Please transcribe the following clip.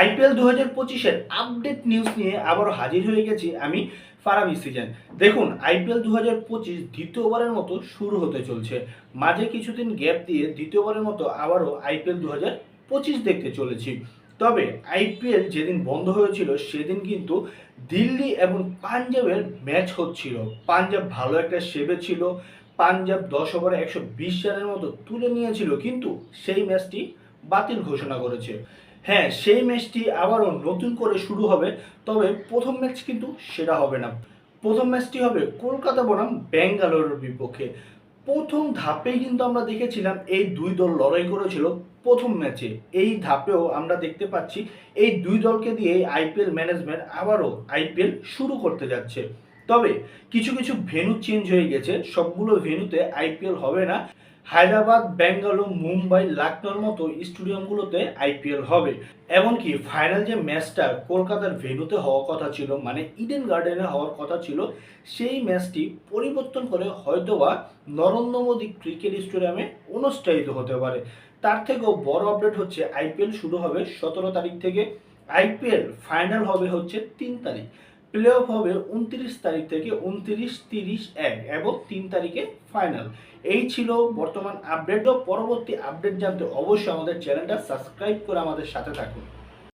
IPL দু হাজার পঁচিশের আপডেট নিউজ নিয়ে আবারও হাজির হয়ে গেছি আমি ফারাবি সিজন দেখুন, আইপিএল দু হাজার পঁচিশ দ্বিতীয়বারের মতো শুরু হতে চলছে। মাঝে কিছুদিন গ্যাপ দিয়ে দ্বিতীয়বারের মতো আবারও আইপিএল দু হাজার পঁচিশ দেখতে চলেছি। তবে আইপিএল যেদিন বন্ধ হয়েছিল, সেদিন কিন্তু দিল্লি এবং পাঞ্জাবের ম্যাচ হচ্ছিল। পাঞ্জাব ভালো একটা সেবে ছিল। পাঞ্জাব দশ ওভারে একশো বিশ রানের মতো তুলে নিয়েছিল, কিন্তু সেই ম্যাচটি বাতিল ঘোষণা করেছে। হ্যাঁ সেই ম্যাচটি আবারও নতুন করে শুরু হবে, তবে প্রথম ম্যাচ কিন্তু সেটা হবে না। প্রথম ম্যাচটি হবে কলকাতা বনাম ব্যাঙ্গালোরের বিপক্ষে। প্রথম ধাপেই কিন্তু আমরা দেখেছিলাম এই দুই দল লড়াই করেছিল প্রথম ম্যাচে এই ধাপেও আমরা দেখতে পাচ্ছি এই দুই দলকে দিয়ে আইপিএল ম্যানেজমেন্ট আবারও আইপিএল শুরু করতে যাচ্ছে। তবে কিছু কিছু ভেন্যু চেঞ্জ হয়ে গেছে, সবগুলো ভেন্যুতে আইপিএল হবে না। হায়দ্রাবাদ ব্যাঙ্গালোর মুম্বাই লাকনোর মতো স্টেডিয়ামগুলোতে আইপিএল হবে। এমনকি ফাইনাল যে ম্যাচটা কলকাতার ভেন্যুতে হওয়ার কথা ছিল মানে ইডেন গার্ডেনে হওয়ার কথা ছিল, সেই ম্যাচটি পরিবর্তন করে হয়তোবা নরেন্দ্র মোদী ক্রিকেট স্টেডিয়ামে অনুষ্ঠিত হতে পারে। তার থেকেও বড় আপডেট হচ্ছে, আইপিএল শুরু হবে সতেরো তারিখ থেকে। আইপিএল ফাইনাল হবে হচ্ছে তিন তারিখ। প্লে অফ হবে উনত্রিশ তারিখ থেকে উনত্রিশ, তিরিশ, এক এবং তিন তারিখে ফাইনাল এই ছিল বর্তমান আপডেট ও পরবর্তী আপডেট জানতে অবশ্যই আমাদের চ্যানেলটা সাবস্ক্রাইব করে আমাদের সাথে থাকুন।